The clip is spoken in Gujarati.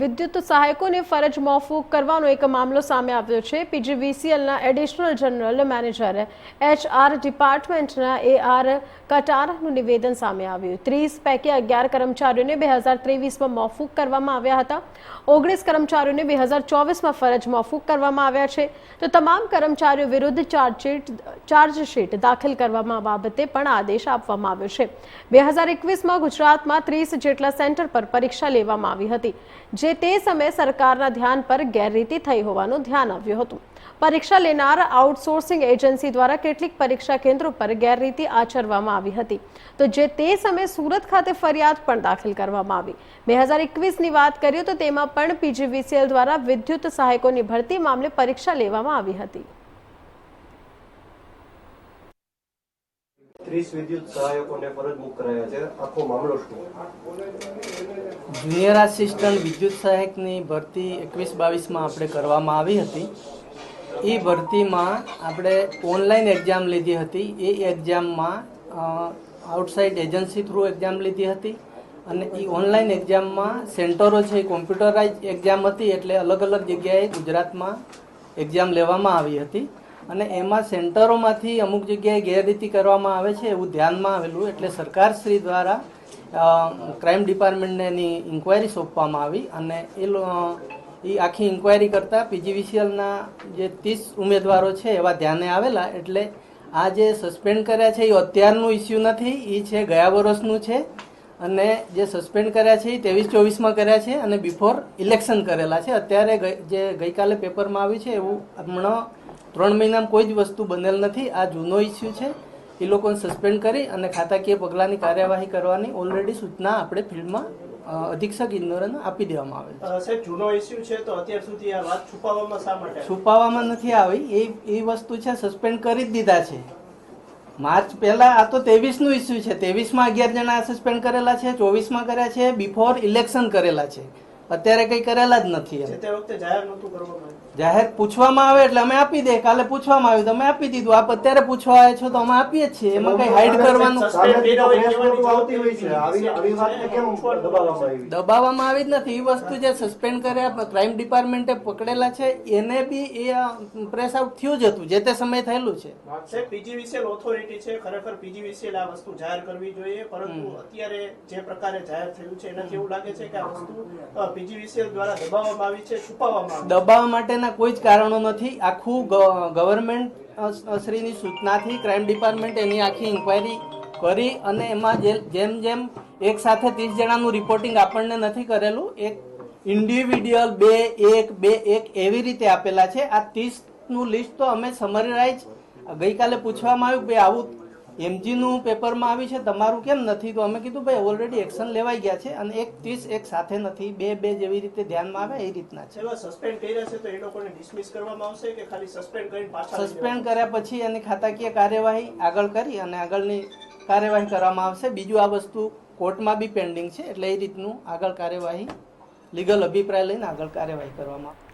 વિદ્યુત સહાયકોને ફરજ મોફૂક કરવાનો એક મામલો સામે આવ્યો છે. પીજીવીસીએલના એડિશનલ જનરલ મેનેજર એચઆર ડિપાર્ટમેન્ટના એ આર કટારાનું નિવેદન સામે આવ્યું. ત્રીસ પૈકી અગિયાર કર્મચારીઓને બે હજાર ત્રેવીસમાં મોફૂક કરવામાં આવ્યા હતા. ઓગણીસ કર્મચારીઓને બે હજાર ચોવીસમાં ફરજ મોફૂક કરવામાં આવ્યા છે. તો તમામ કર્મચારીઓ વિરુદ્ધ ચાર્જશીટ ચાર્જશીટ દાખલ કરવામાં બાબતે પણ આદેશ આપવામાં આવ્યો છે. બે હજાર એકવીસમાં ગુજરાતમાં ત્રીસ જેટલા સેન્ટર પર પરીક્ષા લેવામાં આવી હતી. જે તે સમયે સરકારના ધ્યાન પર ગેરરીતિ થઈ હોવાનું ધ્યાન આવ્યું હતું. પરીક્ષા લેનાર આઉટસોર્સિંગ એજન્સી દ્વારા કેટલીક પરીક્ષા કેન્દ્રો પર ગેરરીતિ આચરવામાં આવી હતી. તો જે તે સમયે સુરત ખાતે ફરિયાદ પણ દાખલ કરવામાં આવી. બે હજાર એકવીસની વાત કરીએ તો તેમાં પણ પીજીવીસીએલ દ્વારા વિદ્યુત સહાયકોની ભરતી મામલે પરીક્ષા લેવામાં આવી હતી. ત્રીસ વિદ્યુત સહાયકોને ફરજ મુક્ત કરાયા છે. આખો મામલો શું? જુનિયર આસિસ્ટન્ટ વિદ્યુત સહાયકની ભરતી એકવીસ બાવીસમાં આપણે કરવામાં આવી હતી. એ ભરતીમાં આપણે ઓનલાઈન એક્ઝામ લીધી હતી. એ એક્ઝામમાં આઉટસાઇડ એજન્સી થ્રુ એક્ઝામ લીધી હતી અને એ ઓનલાઈન એક્ઝામમાં સેન્ટરો છે એ કોમ્પ્યુટરાઇઝ એક્ઝામ હતી એટલે અલગ અલગ જગ્યાએ ગુજરાતમાં એક્ઝામ લેવામાં આવી હતી. અને એમાં સેન્ટરોમાંથી અમુક જગ્યાએ ગેરરીતિ કરવામાં આવે છે એવું ધ્યાનમાં આવેલું, એટલે સરકારશ્રી દ્વારા ક્રાઇમ ડિપાર્ટમેન્ટને એની ઇન્ક્વાયરી સોંપવામાં આવી અને એ એ આખી ઇન્ક્વાયરી કરતાં પીજીવીસીએલના જે ત્રીસ ઉમેદવારો છે એવા ધ્યાને આવેલા, એટલે આ જે સસ્પેન્ડ કર્યા છે એ અત્યારનું ઇસ્યુ નથી એ છે ગયા વર્ષનું છે અને જે સસ્પેન્ડ કર્યા છે એ ત્રેવીસ ચોવીસમાં કર્યા છે અને બિફોર ઇલેક્શન કરેલા છે. અત્યારે જે ગઈકાલે પેપરમાં આવ્યું છે એવું હમણાં ત્રણ મહિનામાં કોઈ જ વસ્તુ બનેલ નથી. આ જૂનો ઇસ્યુ છે. એ લોકોને સસ્પેન્ડ કરી અને ખાતાકીય પગલાંની કાર્યવાહી કરવાની ઓલરેડી સૂચના આપણે ફિલ્ડમાં અધિક્ષક ઇન્દોરને આપી દેવામાં આવે છે. જૂનો ઇસ્યુ છે તો અત્યાર સુધી આ વાત છુપાવવામાં શા માટે છુપાવવામાં નથી આવી. એ એ વસ્તુ છે સસ્પેન્ડ કરી જ દીધા છે. માર્ચ પહેલા આ તો ત્રેવીસનું ઇસ્યુ છે. ત્રેવીસમાં અગિયાર જણા સસ્પેન્ડ કરેલા છે ચોવીસમાં કર્યા છે બિફોર ઇલેક્શન કરેલા છે. અત્યારે કઈ કરેલા જ નથી એમ. જે તે વખતે જાહેર પૂછવામાં આવે એટલે અમે આપી દે કાલે પૂછવામાં આવ્યું તો અમે આપી દીધું. આપ અત્યારે પૂછવા આવ્યા છો તો અમે આપીએ જ છીએ. એમાં કઈ હાઈડ કરવાનું? દબાવવામાં આવી? જ નથી. એ વસ્તુ જે સસ્પેન્ડ કર્યા ક્રાઇમ ડિપાર્ટમેન્ટે પકડેલા છે એને બી એ પ્રેસ આઉટ થયું જ હતું. જે તે સમય થયેલું છે. પીજી પીજીવીસીએલ ઓથોરિટી છે. ખરેખર પીજીવીસીએલ આ વસ્તુ જાહેર કરવી જોઈએ. પરંતુ અત્યારે જે પ્રકારે જાહેર થયું છે એનાથી એવું લાગે છે કે આ વસ્તુ દબાવવા માટેના કોઈ જ કારણો નથી. આખું ગવર્મેન્ટ શ્રીની સૂચનાથી ક્રાઇમ ડિપાર્ટમેન્ટ એની આખી ઇન્ક્વાયરી કરી અને એમાં જેમ જેમ એક સાથે ત્રીસ જણાનું રિપોર્ટિંગ આપણને નથી કરેલું, એક ઇન્ડિવિડ્યુઅલ બે, એક બે, એક એવી રીતે આપેલા છે. આ ત્રીસનું લિસ્ટ તો અમે સમરાઇઝ ગઈકાલે પૂછવામાં આવ્યું કે આવું એમજીનું પેપરમાં આવી છે તમારું કેમ નથી? તો અમે કીધું ભાઈ ઓલરેડી એક્શન લેવાઈ ગયા છે અને એક ત્રીસ એક સાથે નથી. બે બે જેવી રીતે ધ્યાનમાં આવે એ રીતના છે. સસ્પેન્ડ કર્યા છે તો એ લોકોને ડિસમિસ કરવામાં આવશે કે ખાલી સસ્પેન્ડ કરીને પાછા સસ્પેન્ડ કર્યા પછી એની ખાતાકીય કાર્યવાહી આગળ કરી અને આગળની કાર્યવાહી કરવામાં આવશે. બીજું આ વસ્તુ કોર્ટમાં બી પેન્ડિંગ છે એટલે એ રીતનું આગળ કાર્યવાહી લીગલ અભિપ્રાય લઈને આગળ કાર્યવાહી કરવામાં આવશે.